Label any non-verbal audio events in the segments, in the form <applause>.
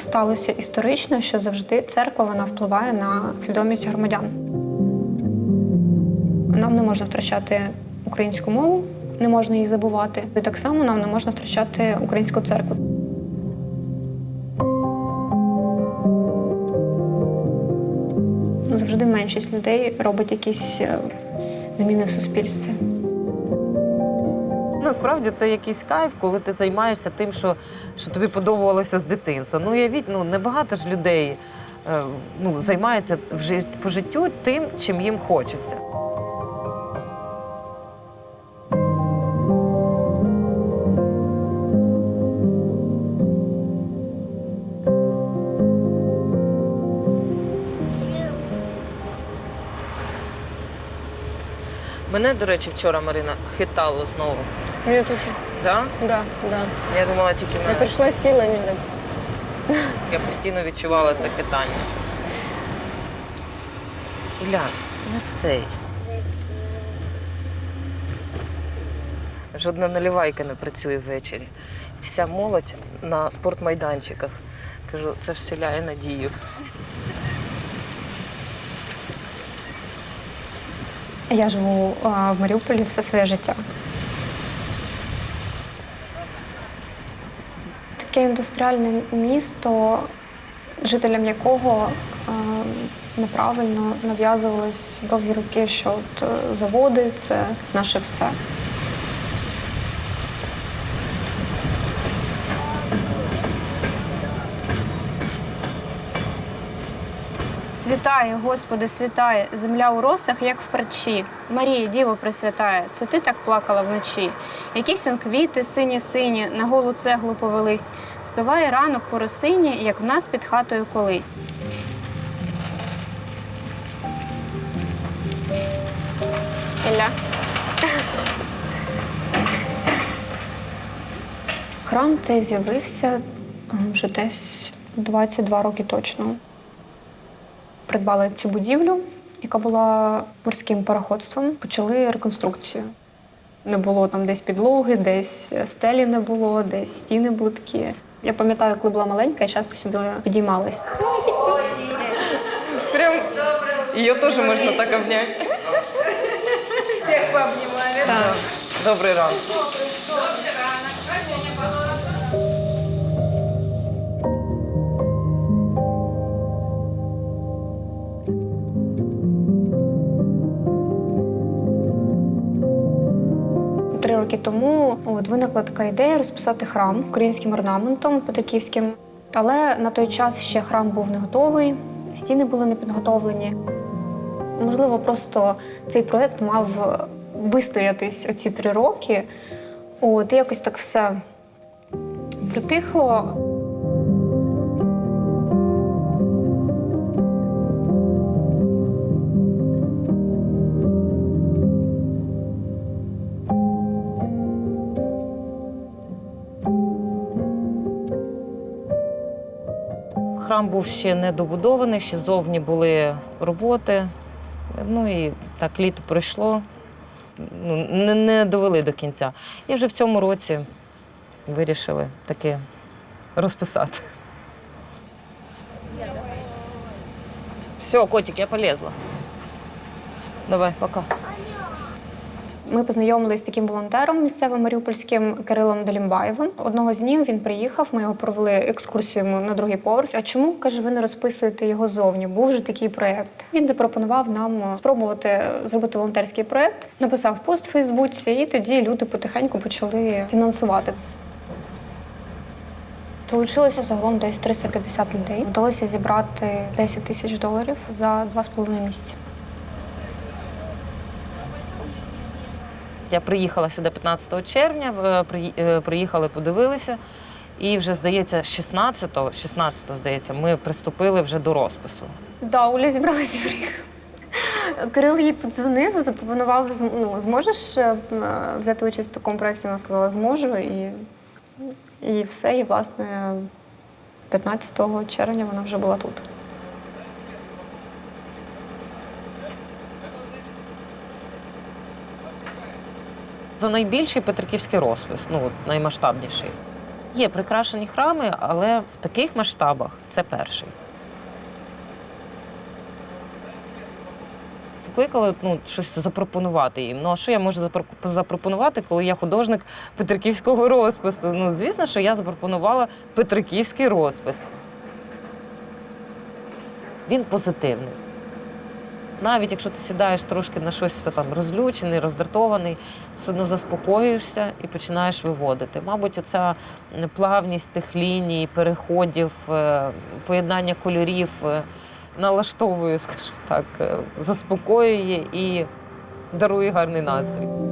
сталося історично, що завжди церква вона впливає на свідомість громадян. Нам не можна втрачати українську мову, не можна її забувати. І так само нам не можна втрачати українську церкву. Завжди меншість людей робить якісь е, зміни в суспільстві. Насправді це якийсь кайф, коли ти займаєшся тим, що, що тобі подобалося з дитинства. Ну, уявіть, ну небагато ж людей е, ну, займаються в по життю тим, чим їм хочеться. Мене, до речі, вчора Марина хитало знову. Мне тоже. Да? Да, да. Я думала тільки Я мене. пришла с силами. да. Я постійно відчувала це хитання. Ілля, не цей. Жодна наливайка не працює ввечері. Вся молодь на спортмайданчиках. Кажу, це вселяє надію. Я живу а, в Маріуполі все своє життя. Таке індустріальне місто, жителям якого а, неправильно нав'язувались довгі роки, що от е, заводи це наше все. Святає, Господи, святає, земля у росах, як в парчі. Марія, Діво Пресвятає, це ти так плакала вночі. Якісь он квіти сині-сині, на голу цеглу повелись. Співає ранок по росині, як в нас під хатою колись. Ілля. Храм цей з'явився вже десь 22 роки точно. Придбали цю будівлю, яка була морським пароходством. Почали реконструкцію. Не було там десь підлоги, десь стелі не було, десь стіни були такі. Я пам'ятаю, коли була маленька, я часто сюди підіймалась. Прям її теж можна так обняти. Всіх пообнімали. Добрий ранок. Роки тому от, виникла така ідея розписати храм українським орнаментом петриківським. Але на той час ще храм був не готовий, стіни були не підготовлені. Можливо, просто цей проект мав вистоятись оці три роки. От якось так все притихло. Храм був ще не добудований, ще зовні були роботи. Ну і так літо пройшло, ну, не, не довели до кінця. І вже в цьому році вирішили таке розписати. Все, котик, я полезла. Давай, пока. Ми познайомилися з таким волонтером місцевим маріупольським Кирилом Делімбаєвим. Одного з днів він приїхав, ми його провели екскурсію на другий поверх. А чому каже, ви не розписуєте його зовні? Був же такий проект. Він запропонував нам спробувати зробити волонтерський проект. Написав пост в Фейсбуці, і тоді люди потихеньку почали фінансувати. Долучилося загалом десь 350 людей. Вдалося зібрати 10 тисяч доларів за два з половиною місяці. Я приїхала сюди 15 червня, е, е, приїхали, подивилися. І вже, здається, 16-го, 16-го, здається, ми приступили вже до розпису. Да, Оля зібралася в Ріг. Кирил їй подзвонив, запропонував, ну, зможеш е, взяти участь в такому проєкті? Вона сказала, зможу. І, і все. І, власне, 15 червня вона вже була тут. За найбільший петриківський розпис, ну от наймасштабніший. Є прикрашені храми, але в таких масштабах це перший. Покликали ну, щось запропонувати їм. Ну а що я можу запро- запропонувати, коли я художник петриківського розпису? Ну, звісно, що я запропонувала петриківський розпис. Він позитивний. Навіть якщо ти сідаєш трошки на щось там розлючений, роздратований, все одно заспокоюєшся і починаєш виводити. Мабуть, оця плавність тих ліній, переходів, е, поєднання кольорів е, налаштовує, скажімо так, е, заспокоює і дарує гарний настрій.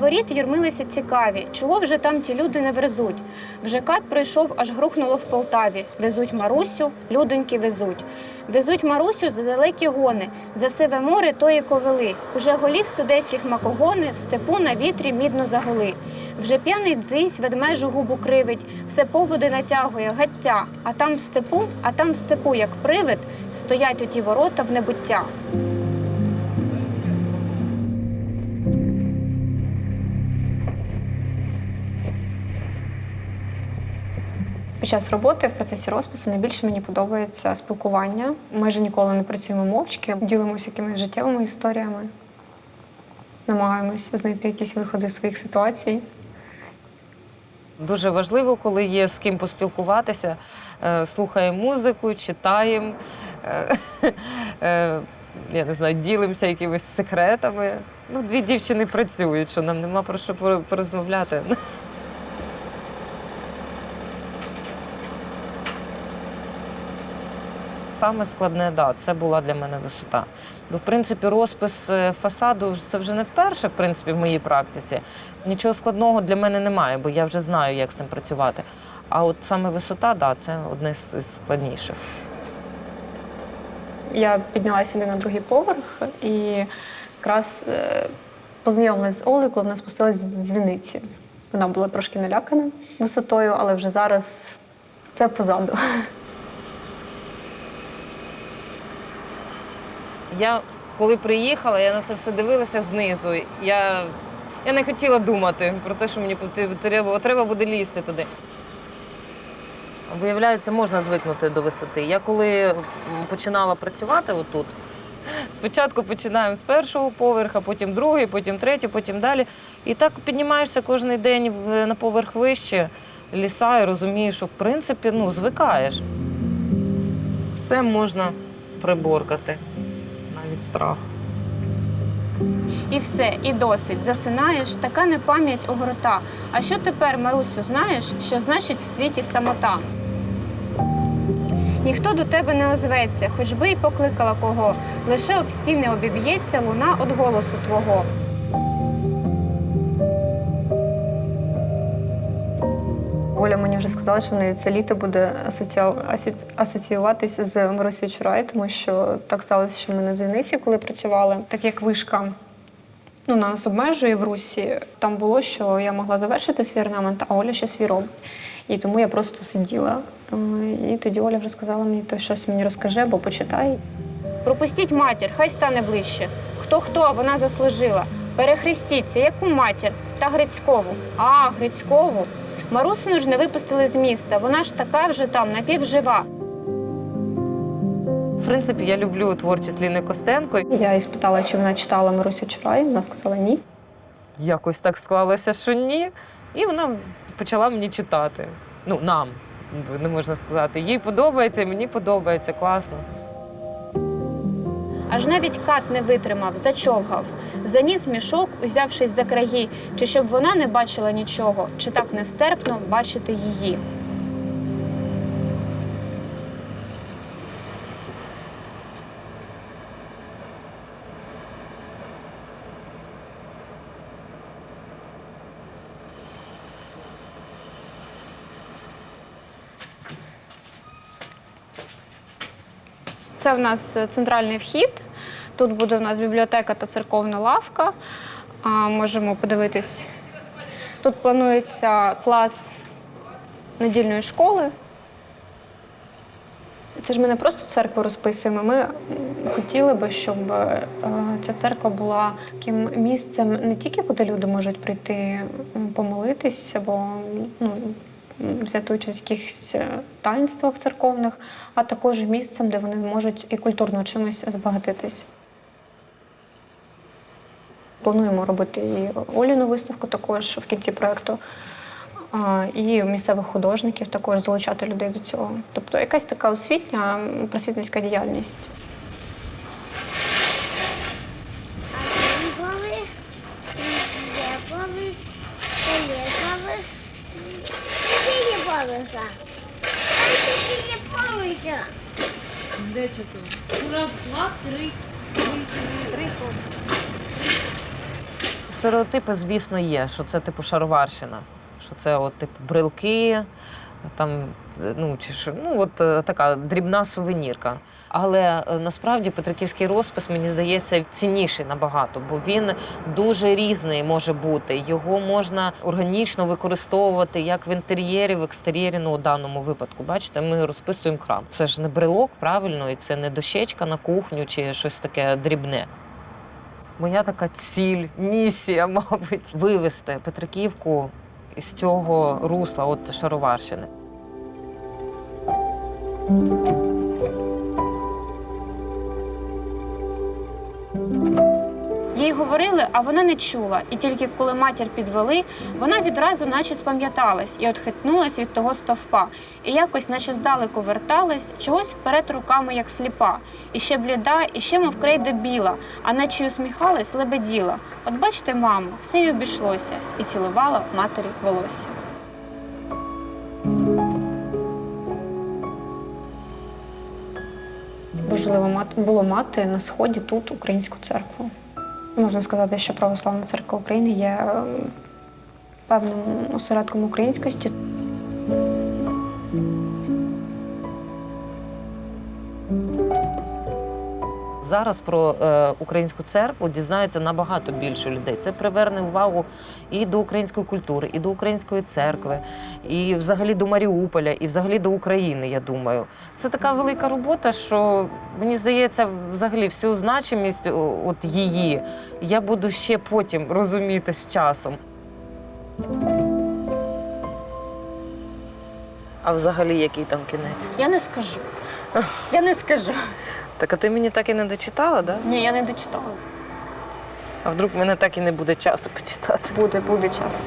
Воріт юрмилися цікаві, чого вже там ті люди не верзуть. Вже кат прийшов, аж грухнуло в Полтаві. Везуть Марусю, людоньки везуть. Везуть Марусю за далекі гони, за сиве море тої ковили. Уже голів судейських макогони в степу на вітрі мідно загули. Вже п'яний дзись ведмежу губу кривить, все поводи натягує, гаття. А там в степу, а там в степу, як привид, стоять оті ворота в небуття. Час роботи в процесі розпису найбільше мені подобається спілкування. Майже ніколи не працюємо мовчки, ділимося якимись життєвими історіями, намагаємося знайти якісь виходи з своїх ситуацій. Дуже важливо, коли є з ким поспілкуватися, е, слухаємо музику, читаємо, е, <laughs> е, я не знаю, ділимося якимись секретами. Ну, дві дівчини працюють, що нам нема про що порозмовляти. <laughs> Саме складне, да, це була для мене висота. Бо, в принципі, розпис е, фасаду це вже не вперше, в принципі, в моїй практиці. Нічого складного для мене немає, бо я вже знаю, як з цим працювати. А от саме висота, да, це одне з з складніших. Я піднялася сюди на другий поверх і якраз е, познайомилася з Олею, коли вона спустилась з дзвіниці. Вона була трошки налякана висотою, але вже зараз це позаду. Я коли приїхала, я на це все дивилася знизу. Я, я не хотіла думати про те, що мені треба, треба буде лізти туди. Виявляється, можна звикнути до висоти. Я коли починала працювати отут, спочатку починаємо з першого поверха, потім другий, потім третій, потім далі. І так піднімаєшся кожен день на поверх вище ліса і розумієш, що в принципі ну, звикаєш. Все можна приборкати, навіть страх. І все, і досить. Засинаєш, така не пам'ять огрота. А що тепер, Марусю, знаєш, що значить в світі самота? Ніхто до тебе не озветься, хоч би й покликала кого. Лише об стіни обіб'ється луна від голосу твого. Оля мені вже сказала, що в неї це літо буде асоціюватися з Марусею Чурай, тому що так сталося, що ми на дзвіниці, коли працювали, так як вишка ну, нас обмежує в Русі, там було, що я могла завершити свій орнамент, а Оля ще свій робить. І тому я просто сиділа. І тоді Оля вже сказала мені, ти щось мені розкажи або почитай. Пропустіть матір, хай стане ближче. Хто хто, вона заслужила. Перехрестіться, яку матір? Та Грицькову. А, Грицькову. Марусину ж не випустили з міста. Вона ж така вже там, напівжива. В принципі, я люблю творчість Ліни Костенко. Я їй спитала, чи вона читала Марусю Чурай. Вона сказала ні. Якось так склалося, що ні. І вона почала мені читати. Ну, нам, не можна сказати. Їй подобається, мені подобається, класно. Аж навіть кат не витримав, зачовгав. Заніс мішок, узявшись за краї, чи щоб вона не бачила нічого, чи так нестерпно бачити її. Це в нас е, центральний вхід. Тут буде в нас бібліотека та церковна лавка. А, можемо подивитись. Тут планується клас недільної школи. Це ж ми не просто церкву розписуємо. Ми хотіли би, щоб е, ця церква була таким місцем не тільки куди люди можуть прийти помолитись або ну, взяти участь в якихось е, таїнствах церковних, а також місцем, де вони можуть і культурно чимось збагатитись. Плануємо робити і Оліну виставку також в кінці проєкту. І місцевих художників також залучати людей до цього. Тобто якась така освітня просвітницька діяльність. Філіповиха. Філіповиха. Стереотипи, звісно, є, що це типу шароварщина, що це от типу брелки, там ну чи що, ну от е, така дрібна сувенірка. Але е, насправді Петриківський розпис, мені здається, цінніший набагато, бо він дуже різний може бути. Його можна органічно використовувати як в інтер'єрі, в екстер'єрі, ну у даному випадку. Бачите, ми розписуємо храм. Це ж не брелок, правильно, і це не дощечка на кухню чи щось таке дрібне. Моя така ціль, місія, <laughs> мабуть, вивести Петриківку із цього русла, от Шароварщини. А вона не чула. І тільки коли матір підвели, вона відразу наче спам'яталась і отхитнулась від того стовпа. І якось, наче здалеку верталась, чогось вперед руками, як сліпа. І ще бліда, і ще мов крейда біла, а наче й усміхалась, лебеділа. От бачите, мамо, все й обійшлося, і цілувала матері волосся. Важливо було мати на сході тут українську церкву. Можна сказати, що Православна церква України є е, певним осередком українськості. Зараз про е, українську церкву дізнається набагато більше людей. Це приверне увагу і до української культури, і до української церкви, і взагалі до Маріуполя, і взагалі до України. Я думаю, це така велика робота, що мені здається, взагалі всю значимість от її я буду ще потім розуміти з часом. А взагалі, який там кінець? Я не скажу. Я не скажу. Так а ти мені так і не дочитала, да? Ні, я не дочитала. А вдруг в мене так і не буде часу почитати? Буде, буде час.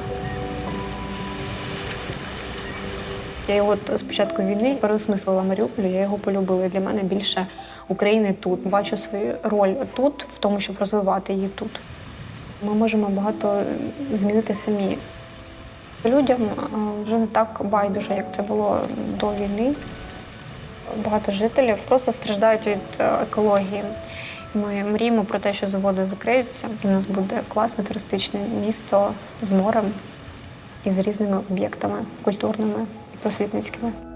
Я його з початку війни переосмислила Маріуполь, я його полюбила. І Для мене більше України тут. Бачу свою роль тут, в тому, щоб розвивати її тут. Ми можемо багато змінити самі. Людям вже не так байдуже, як це було до війни. Багато жителів просто страждають від е, екології. Ми мріємо про те, що заводи закриються, і в нас буде класне туристичне місто з морем і з різними об'єктами культурними і просвітницькими.